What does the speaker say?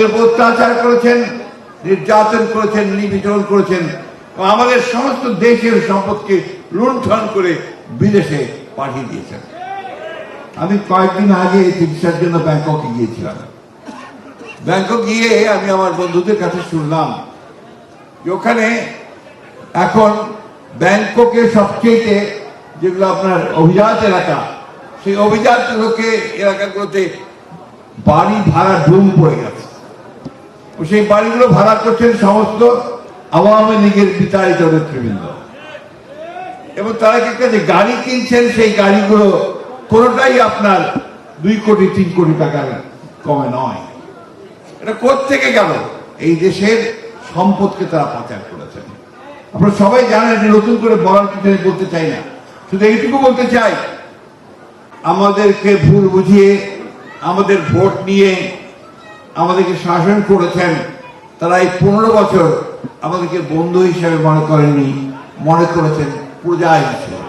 অত্যাচার করেছেন, নির্যাতন করেছেন, নিপীড়ন করেছেন আমাদের সমস্ত দেশের সম্পদকে লুণ্ঠন করে বিদেশে পাঠিয়ে দিয়েছেন। আমি কয়েকদিন আগে চিকিৎসার জন্য ব্যাংককে গিয়েছিলাম। ব্যাংকক গিয়ে আমি আমার বন্ধুদের কাছে শুনলাম ওখানে এখন ব্যাংককের সবচেয়ে যেগুলো আপনার অভিজাত এলাকা, সেই অভিজাত লোকে এলাকাগুলোতে বাড়ি ভাড়া ডুম পড়ে গেছে। সেই বাড়িগুলো ভাড়া করছেন সমস্ত আওয়ামী লীগের বিতাড়িত নেতৃবৃন্দ এবং তারা কি যে গাড়ি কিনছেন? সেই গাড়িগুলো কোনোটাই আপনার দুই কোটি, তিন কোটি টাকার কমে নয়। এটা থেকে গেল? এই দেশের সম্পদকে তারা পাচার করেছেন। আপনারা সবাই জানেন যে নতুন করে বলার কিছু বলতে চাই না। শুধু এইটুকু বলতে চাই, আমাদেরকে ভুল বুঝিয়ে, আমাদের ভোট নিয়ে আমাদেরকে শাসন করেছেন, তারা এই পনেরো বছর আমাদেরকে বন্ধু হিসেবে মনে করেননি, মনে করেছেন প্রজা হিসেবে